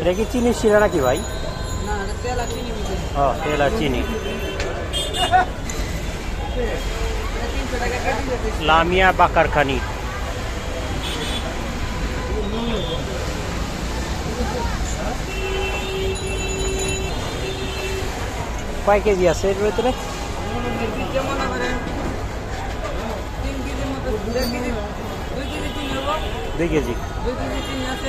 এটা কি চিনির শিরা নাকি ভাই? ও তেল আর চিনি। লামিয়া বাকারখানি। খানি কয় কেজি আছে এর ভিতরে যেমন করেন তিন কেজির মতো দেড় কেজি দুই কেজি চিনি হবো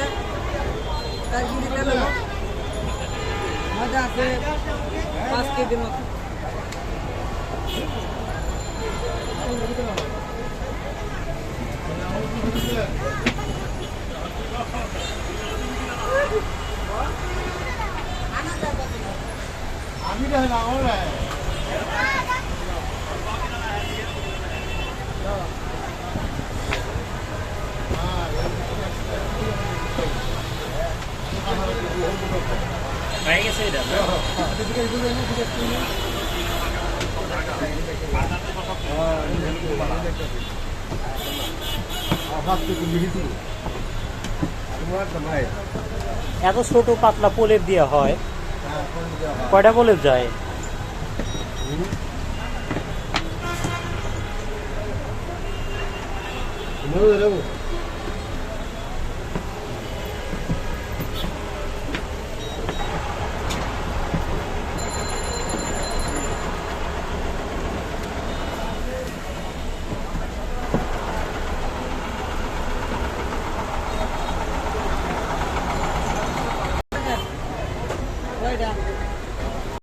এত ছোট পাতলা পোলের দেওয়া হয়। কয়টা প্রলেপ যায় down.